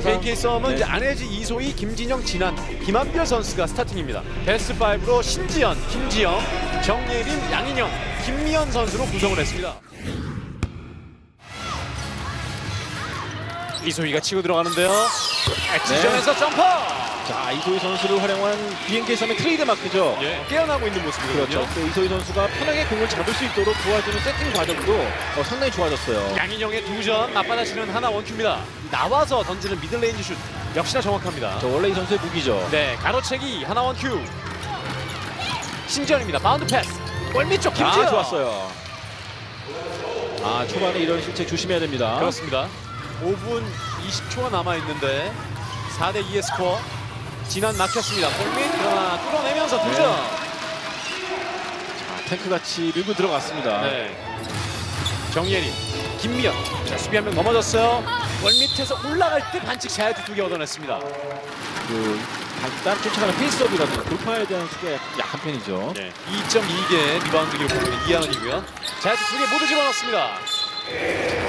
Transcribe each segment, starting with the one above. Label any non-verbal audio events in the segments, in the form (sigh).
오늘 항상- BNK 썸은 네. 이제 안혜지, 이소희, 김진영, 진한, 김한별 선수가 스타팅입니다. 베스트 5로 신지연, 김지영, 정예림, 양인영, 김미연 선수로 구성을 했습니다. 이소희가 치고 들어가는데요. 지점에서 점퍼! 자 이소희 선수를 활용한 BNK 썸의 트레이드 마크죠. 예, 깨어나고 있는 모습이거든요. 그렇죠. 또 이소희 선수가 편하게 공을 잡을 수 있도록 도와주는 세팅 과정도 어, 상당히 좋아졌어요. 양인영의 두점 맞받아치는 하나 원큐입니다. 나와서 던지는 미들레인지 슛 역시나 정확합니다. 저 원래 이 선수의 무기죠. 네, 가로채기 하나 원큐. 신지연입니다. 바운드 패스. 골밑 쪽아 김지연. 좋았어요. 아 초반에 이런 실책 조심해야 됩니다. 그렇습니다. 5분 20초가 남아 있는데 4대 2의 스코어. 진한 막혔습니다. 골밑 그러나 뚫어내면서 두 점. 자, 탱크 같이 밀고 들어갔습니다. 네. 정예림, 김미연. 자, 수비 한 명 넘어졌어요. 골밑에서 올라갈 때 반칙 자유투 두개 얻어냈습니다. 그 일단 쫓아가는 페이스업이라든가 돌파에 대한 수가 약한 편이죠. 네. 2.2개 리바운드 기록하고 있는 이하은이고요. 자유투 두개 모두 집어넣습니다.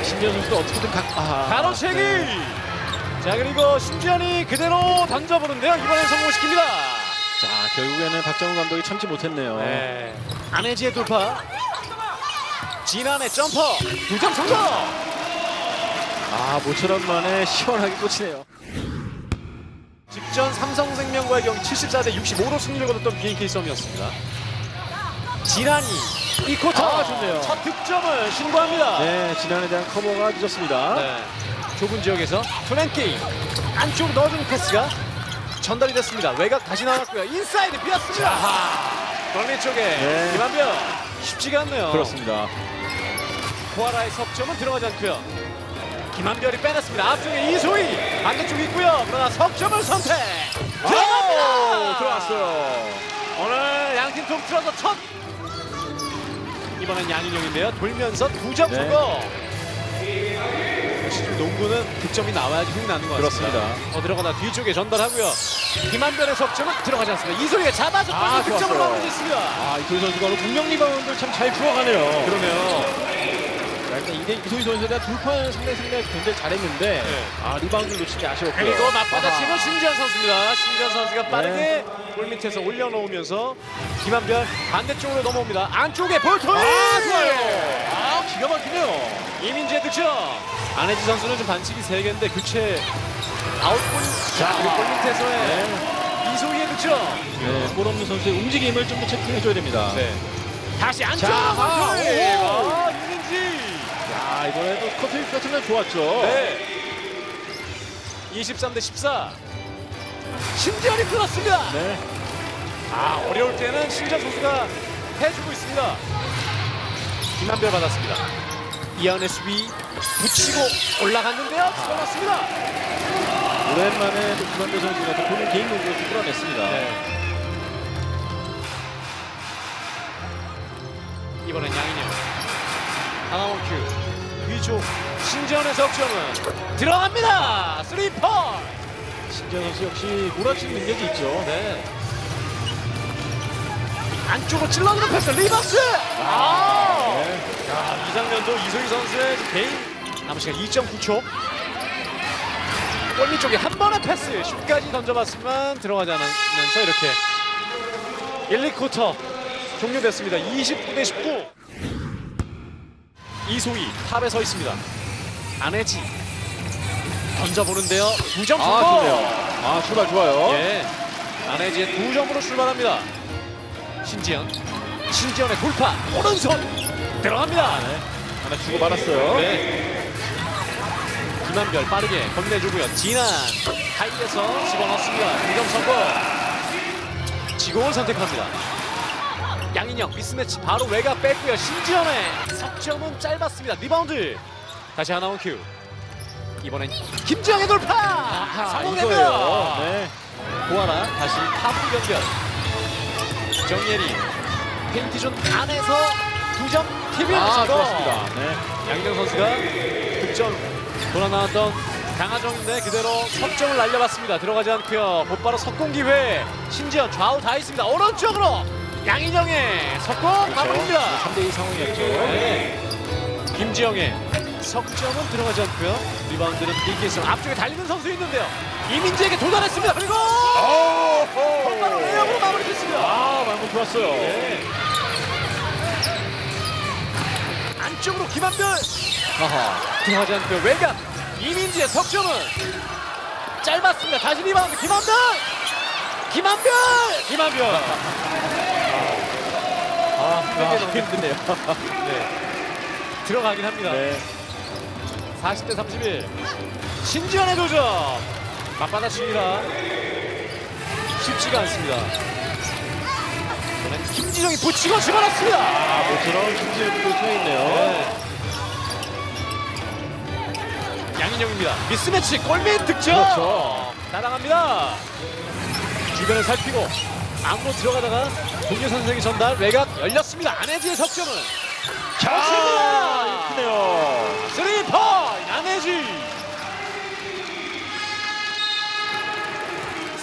신지현 선수도 어떻게든 각 아, 가로채기. 네. 자 그리고 신지현이 그대로 던져보는데요. 이번엔 성공시킵니다. 자 결국에는 박정훈 감독이 참지 못했네요. 네. 안혜지의 돌파. 진한의 점퍼. 두 점 성공. 아 모처럼 만에 시원하게 꽂히네요. 직전 삼성생명과의 경기 74대 65로 승리를 거뒀던 BNK 썸이었습니다. 진한이 이 쿼터 아, 좋네요. 첫 득점을 신고합니다. 네 지난해 대한 커버가 늦었습니다. 네. 좁은 지역에서 게임 안쪽으로 넣어주는 패스가 전달이 됐습니다. 외곽 다시 나왔고요. 인사이드 비었습니다. 골밑 쪽에 네. 김한별 쉽지가 않네요. 그렇습니다. 코아라의 석점은 들어가지 않고요. 김한별이 빼냈습니다. 앞쪽에 이소희 반대쪽 있고요. 그러나 석점을 선택. 들어갑니다. 오, 들어왔어요. 오늘 양팀 통틀어서 첫 이번엔 양인영인데요. 돌면서 두점 네. 성공. 역시 좀 농구는 득점이 나와야지 힘이 나는 것 같습니다. 그렇습니다. 어 들어가다 뒤쪽에 전달하고요. 김한별의 석점은 들어가지 않습니다. 이소희가 잡아줬고 아, 득점을 좋았어요. 마무리했습니다. 아 이소희 선수가 오늘 공격 리바운드를 참 잘 주워가네요. 그러네요. 이대 이소희 선수에 대한 돌파는 상당히 상당히 굉장히 잘했는데 네. 아 리바운드 놓치기 아쉬웠고요. 그리고 맞받아 치는 아하. 신지현 선수입니다. 신지현 선수가 빠르게 네. 골 밑에서 올려놓으면서 김한별 반대쪽으로 넘어옵니다. 안쪽에 볼토이! 아 좋아요. 아 기가 막히네요. 이민재 득점. 안혜지 선수는 좀 반칙이 3개인데 교체 아웃골. 자, 그리고 골 밑에서의 네. 이소희의 득점. 네, 골 없는 선수의 움직임을 좀 더 체크해줘야 됩니다. 네. 다시 안쪽. 자! 아, 오. 아. 야 이번에도 같은 건 좋았죠. 네. 23 대 14. 신지현이 끊었습니다. 네. 아 어려울 때는 신지현 선수가 해주고 있습니다. 김한별 받았습니다. 이하은의 수비 붙이고 올라갔는데요. 집어넣습니다. 오랜만에 또 김한배 선수가 또 본인 개인 공격을 끌어냈습니다. 네. 이번엔 양인영. 하나원 큐. 위쪽 신지현의 석점은 들어갑니다. 3포. 신지현 선수 역시 몰아치는 능력이 있죠. 네. 안쪽으로 찔러주는 패스 리버스. 아. 네. 자, 이 장면도 이소희 선수의 개인 남은 시간 2.9초. 골밑 쪽에 한 번의 패스 슛까지 던져봤지만 들어가지 않으면서 이렇게 1, 2쿼터 종료됐습니다. 29대 19. 이소희 탑에 서 있습니다. 안혜지 던져보는데요. 2점 성공. 아 좋네요. 아 출발 좋아요. 예. 안혜지의 두 점으로 출발합니다. 신지현. 신지현의 돌파. 오른손 들어갑니다. 하나 주고 받았어요. 네. 김한별 빠르게 건네주고요. 진한 하이에서 집어넣습니다. 2점 성공. 지공을 선택합니다. 양인영 미스매치 바로 외곽 뺐고요. 신지현의 석점은 짧았습니다. 리바운드. 다시 하나원 큐. 이번엔 김지영의 돌파. 이거예요. 네. 고아라 다시 하부 연결 정예리 페인트존 안에서 두 점 TV 아 성공 좋았습니다. 네. 양경 선수가 득점 돌아 나왔던 강하정인데 그대로 석점을 날려봤습니다 들어가지 않고요 곧바로 석공 기회 심지어 좌우 다 있습니다 오른쪽으로 양인영의 석공 마무리입니다 3대2 상황이었죠. 네. 김지영의 석점은 들어가지 않고요. 리바운드는 BK성 앞쪽에 달리는 선수 있는데요. 이민지에게 도달했습니다. 그리고 바로 레이업으로 마무리됐습니다. 아, 방금 좋았어요. 네. 안쪽으로 김한별 아하, 들어가지 않고요. 외곽 이민지의 석점은 짧았습니다. 다시 리바운드 김한별 김한별 (laughs) 김한별 아, 아, 힘드네요. 네. 들어가긴 합니다. 네. 40대 31. 신지현의 도전. 맞받아칩니다. 쉽지가 않습니다. 이번엔 김지정이 붙이고 집어넣습니다. 아, 모처럼 김지현도 서 있네요. 네. 양인영입니다. 미스매치 골밑 득점. 그렇죠. 따라갑니다. 주변을 살피고 안으로 들어가다가 동료 선생의 전달 외곽 열렸습니다. 안혜지의 석점은 아, 크네요. 스리퍼 안혜지.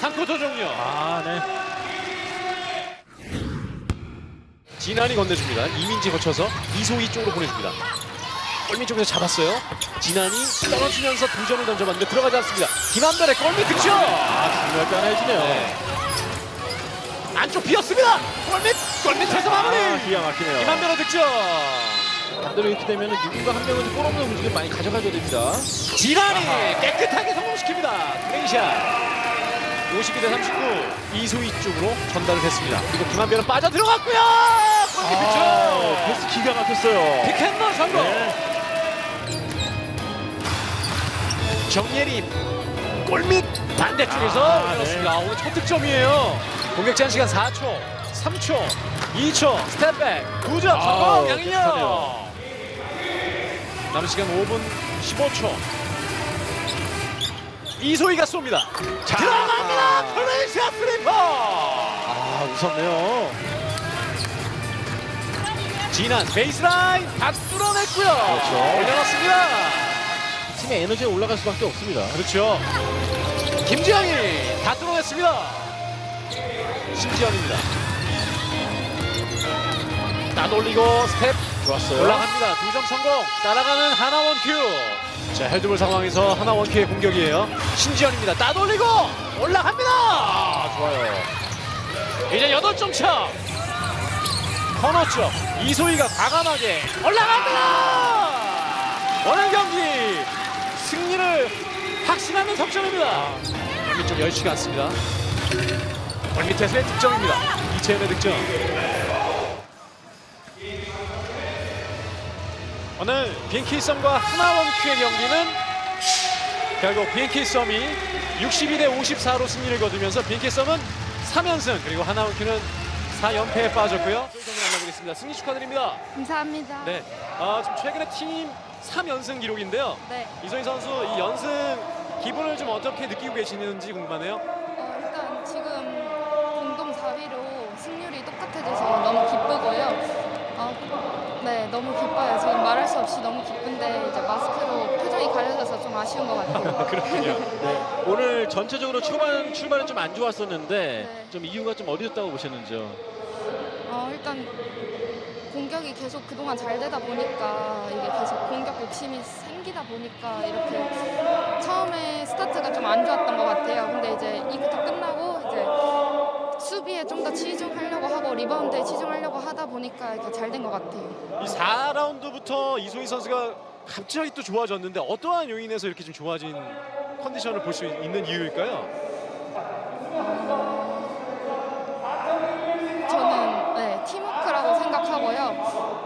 3쿼터 종료. 아, 네. 진한이 건네줍니다. 이민지 거쳐서 이소희 쪽으로 보내줍니다. 골밑 쪽에서 잡았어요. 진한이 떨어지면서 두 점을 던져봤는데 들어가지 않습니다. 김한별의 골밑 득점. 아, 하나 해주네요. 네. 안쪽 비었습니다. 골밑 골밑에서 마무리. 아, 기가 막히네요. 김한별의 득점. 반대로 이렇게 되면 누군가 한 명은 골 없는 움직임 많이 가져가줘야 됩니다. 진한이 깨끗하게 성공시킵니다. 트레이샷. 52대 39 이소희 쪽으로 전달을 했습니다. 그리고 김한별은 빠져 들어갔고요. 골밑 아, 득점. 패스 기가 막혔어요. 픽앤롤 성공. 네. 정예림 골밑 반대쪽에서 아, 올렸습니다. 오늘 첫 득점이에요. 공격 제한 시간 4초, 3초, 2초, 스텝백, 2점 아우, 성공 양인영. 깨끗하네요. 남은 시간 5분 15초. 이소희가 쏩니다. 자. 들어갑니다. 플레이샷 스리퍼. 아, 무섭네요. 진한 베이스라인 다 뚫어냈고요. 그렇죠. 올려놨습니다. 팀의 에너지가 올라갈 수밖에 없습니다. 그렇죠. 김지영이 다 뚫어냈습니다. 신지영입니다. 따돌리고 스텝 좋았어요. 올라갑니다. 두 점 성공. 따라가는 하나원 큐. 자 헤드볼 상황에서 하나원 큐의 공격이에요. 신지현입니다. 따돌리고 올라갑니다. 아, 좋아요. 이제 8점 차. 코너 쪽 이소희가 과감하게 올라갑니다. 오늘 경기 승리를 확신하는 석점입니다. 골밑 좀 열지가 않습니다. 골밑에서의 득점입니다. 이채연의 득점. 오늘 BNK 썸과 하나원 큐의 경기는 결국 BNK 썸이 62대 54로 승리를 거두면서 BNK 썸은 3연승 그리고 하나원 큐는 4연패에 빠졌고요. 만나보겠습니다. 승리 축하드립니다. 감사합니다. 네, 아, 지금 최근에 팀 3연승 기록인데요. 네. 이소희 선수 이 연승 기분을 좀 어떻게 느끼고 계시는지 궁금하네요. 어, 일단 지금 공동 4위로 승률이 똑같아져서 너무 기쁘고요. 어, 네, 너무 기뻐요. 지금 말할 수 없이 너무 기쁜데 이제 마스크로 표정이 가려져서 좀 아쉬운 것 같아요. (laughs) 그렇군요. (laughs) 네. 오늘 전체적으로 초반 출발은 좀 안 좋았었는데 네. 좀 이유가 좀 어디였다고 보셨는지요? 어, 일단 공격이 계속 그동안 잘 되다 보니까 이게 계속 공격 욕심이 생기다 보니까 이렇게 처음에 스타트가 좀 안 좋았던 것 같아요. 근데 이제 이부터 끝나고 이제 수비에 좀 더 치중하려고 하고 리바운드에 치중하려고 하다 보니까 이렇게 잘 된 것 같아요. 이 4라운드부터 이소희 선수가 갑자기 또 좋아졌는데 어떠한 요인에서 이렇게 좀 좋아진 컨디션을 볼 수 있는 이유일까요?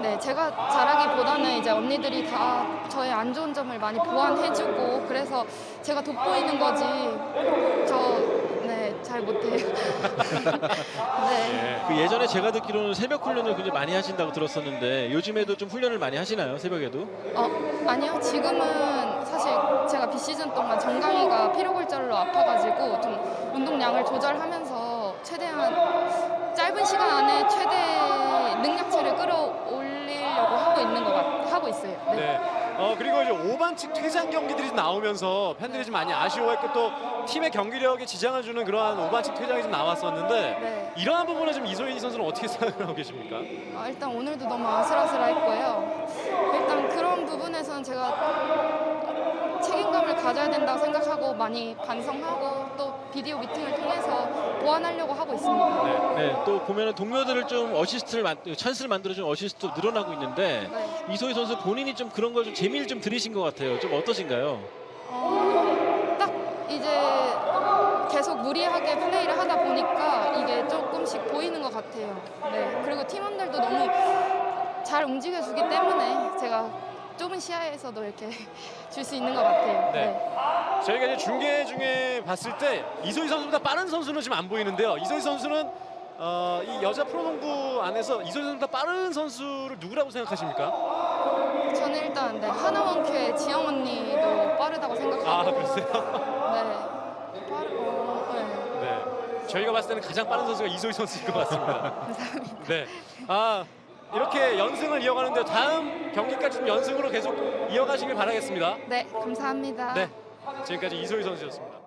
네, 제가 잘하기보다는 이제 언니들이 다 저의 안 좋은 점을 많이 보완해주고 그래서 제가 돋보이는 거지. 저 네, 잘 못해요. (laughs) 네. 그 예전에 제가 듣기로는 새벽 훈련을 굉장히 많이 하신다고 들었었는데 요즘에도 좀 훈련을 많이 하시나요? 새벽에도? 어, 아니요. 지금은 사실 제가 비시즌 동안 정강이가 피로골절로 아파가지고 좀 운동량을 조절하면서 최대한 짧은 시간 안에 최대 능력치를 끌어올리려고 하고 있는 것 같, 하고 있어요. 네. 네. 어 그리고 이제 5반 측 퇴장 경기들이 좀 나오면서 팬들이 좀 많이 아쉬워했고 또 팀의 경기력에 지장을 주는 그러한 5반 측 퇴장이 좀 나왔었는데 네. 이러한 부분을 좀 이소희 선수는 어떻게 (laughs) 생각하고 계십니까? 어, 일단 오늘도 너무 아슬아슬했고요. 일단 그런 부분에서는 제가 가져야 된다고 생각하고 많이 반성하고 또 비디오 미팅을 통해서 보완하려고 하고 있습니다. 네. 네, 또 보면은 동료들을 좀 어시스트를 만, 찬스를 만들어준 어시스트 늘어나고 있는데 네. 이소희 선수 본인이 좀 그런 걸 좀 재미를 좀 들이신 것 같아요. 좀 어떠신가요? 어, 딱 이제 계속 무리하게 플레이를 하다 보니까 이게 조금씩 보이는 것 같아요. 네. 그리고 팀원들도 너무 잘 움직여주기 때문에 제가 좁은 시야에서도 이렇게 (laughs) 줄 수 있는 것 같아요. 네. 저희가 이제 중계 중에 봤을 때 이소희 선수보다 빠른 선수는 지금 안 보이는데요. 이소희 선수는 어, 이 여자 프로농구 안에서 이소희 선수보다 빠른 선수를 누구라고 생각하십니까? 저는 일단 네, 하나원큐의 지영 언니도 빠르다고 생각하고 아 그러세요? 네. 빠르, 어, 네. 네. 저희가 봤을 때는 가장 빠른 선수가 이소희 선수인 것 같습니다. (laughs) 감사합니다. 네. 아 이렇게 연승을 이어가는데 다음 경기까지 좀 연승으로 계속 이어가시길 바라겠습니다. 네, 감사합니다. 네. 지금까지 이소희 선수였습니다.